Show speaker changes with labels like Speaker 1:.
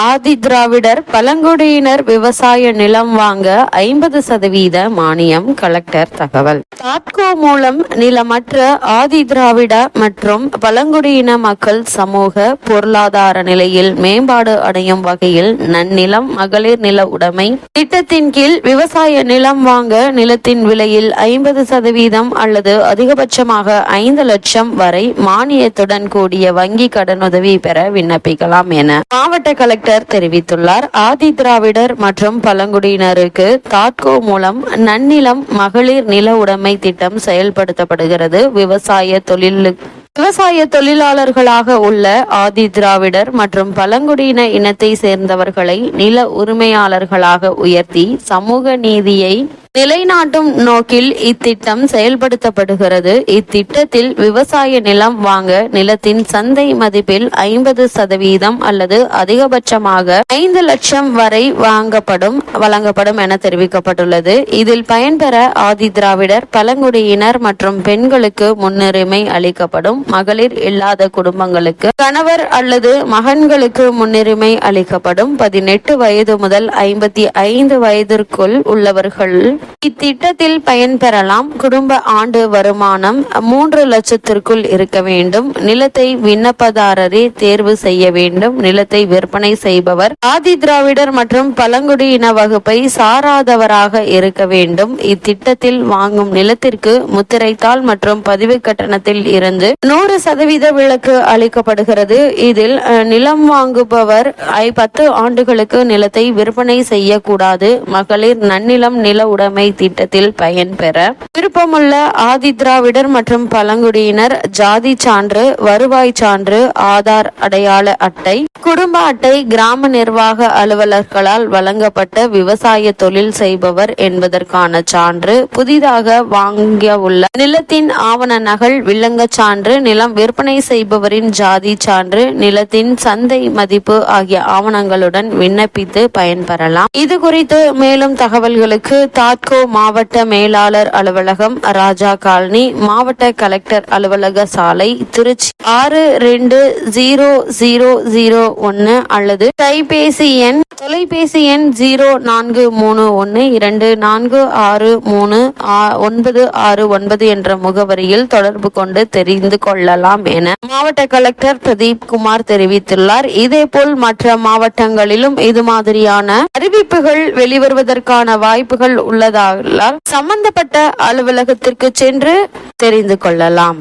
Speaker 1: ஆதி திராவிடர் பழங்குடியினர் விவசாய நிலம் வாங்க ஐம்பது சதவீத மானியம் கலெக்டர் தகவல். தாட்கோ மூலம் நிலமற்ற ஆதி திராவிட மற்றும் பழங்குடியின மக்கள் சமூக பொருளாதார நிலையில் மேம்பாடு அடையும் வகையில் நன்னிலம் மகளிர் நில உடைமை திட்டத்தின் கீழ் விவசாய நிலம் வாங்க நிலத்தின் விலையில் ஐம்பது சதவீதம் அல்லது அதிகபட்சமாக ஐந்து லட்சம் வரை மானியத்துடன் கூடிய வங்கி கடனுதவி பெற விண்ணப்பிக்கலாம் என மாவட்ட கலெக்டர் தெரிவித்துள்ளார். ஆதி திராவிடர் மற்றும் பழங்குடியினருக்கு தாட்கோ மூலம் நன்னிலம் மகளிர் நில உடைமை திட்டம் செயல்படுத்தப்படுகிறது. விவசாய தொழில் விவசாய தொழிலாளர்களாக உள்ள ஆதி திராவிடர் மற்றும் பழங்குடியின இனத்தை சேர்ந்தவர்களை நில உரிமையாளர்களாக உயர்த்தி சமூக நீதியை நிலைநாட்டும் நோக்கில் இத்திட்டம் செயல்படுத்தப்படுகிறது. இத்திட்டத்தில் விவசாய நிலம் வாங்க நிலத்தின் சந்தை மதிப்பில் ஐம்பது சதவீதம் அல்லது அதிகபட்சமாக ஐந்து லட்சம் வரை வாங்கப்படும் வழங்கப்படும் என தெரிவிக்கப்பட்டுள்ளது. இதில் பயன்பெற ஆதி திராவிடர் பழங்குடியினர் மற்றும் பெண்களுக்கு முன்னுரிமை அளிக்கப்படும். மகளிர் இல்லாத குடும்பங்களுக்கு கணவர் அல்லது மகன்களுக்கு முன்னுரிமை அளிக்கப்படும். பதினெட்டு வயது முதல் ஐம்பத்தி ஐந்து வயதிற்குள் உள்ளவர்கள் இத்திட்டத்தில் பயன்பெறலாம் குடும்ப ஆண்டு வருமானம் மூன்று லட்சத்திற்குள் இருக்க வேண்டும். நிலத்தை விண்ணப்பதாரரே தேர்வு செய்ய வேண்டும். நிலத்தை விற்பனை செய்பவர் ஆதி திராவிடர் மற்றும் பழங்குடியின வகுப்பை சாராதவராக இருக்க வேண்டும். இத்திட்டத்தில் வாங்கும் நிலத்திற்கு முத்திரைத்தாள் மற்றும் பதிவு கட்டணத்தில் இருந்து நூறு சதவீத விலக்கு அளிக்கப்படுகிறது. இதில் நிலம் வாங்குபவர் ஐ- பத்து ஆண்டுகளுக்கு நிலத்தை விற்பனை செய்யக்கூடாது. மகளிர் நன்னிலம் நில உடன் உடைமை திட்டத்தில் பயன்பெற விருப்பமுள்ள ஆதிதிராவிடர் மற்றும் பழங்குடியினர் ஜாதி சான்று வருவாய் சான்று ஆதார் அடையாள அட்டை குடும்ப அட்டை கிராம நிர்வாக அலுவலர்களால் வழங்கப்பட்ட விவசாய தொழில் செய்பவர் என்பதற்கான சான்று புதிதாக வாங்கிய உள்ள நிலத்தின் ஆவண நகல் வில்லங்க சான்று நிலம் விற்பனை செய்பவரின் ஜாதி சான்று நிலத்தின் சந்தை மதிப்பு ஆகிய ஆவணங்களுடன் விண்ணப்பித்து பயன்பெறலாம். இது குறித்து மேலும் தகவல்களுக்கு தாட்கோ மாவட்ட மேலாளர் அலுவலகம் ராஜா காலனி மாவட்ட கலெக்டர் அலுவலக சாலை திருச்சி ஆறு ரெண்டு ஜீரோ ஜீரோ ஜீரோ ஒன்னு அல்லது கைபேசி எண் தொலைபேசி எண் ஜீரோ நான்கு மூணு ஒன்று இரண்டு நான்கு ஆறு மூணு ஒன்பது ஆறு ஒன்பது என்ற முகவரியில் தொடர்பு கொண்டு தெரிந்து கொள்ளலாம் என மாவட்ட கலெக்டர் பிரதீப் குமார் தெரிவித்துள்ளார். இதேபோல் மற்ற மாவட்டங்களிலும் இது மாதிரியான அறிவிப்புகள் வெளிவருவதற்கான வாய்ப்புகள் உள்ளதால் சம்பந்தப்பட்ட அலுவலகத்திற்கு சென்று தெரிந்து கொள்ளலாம்.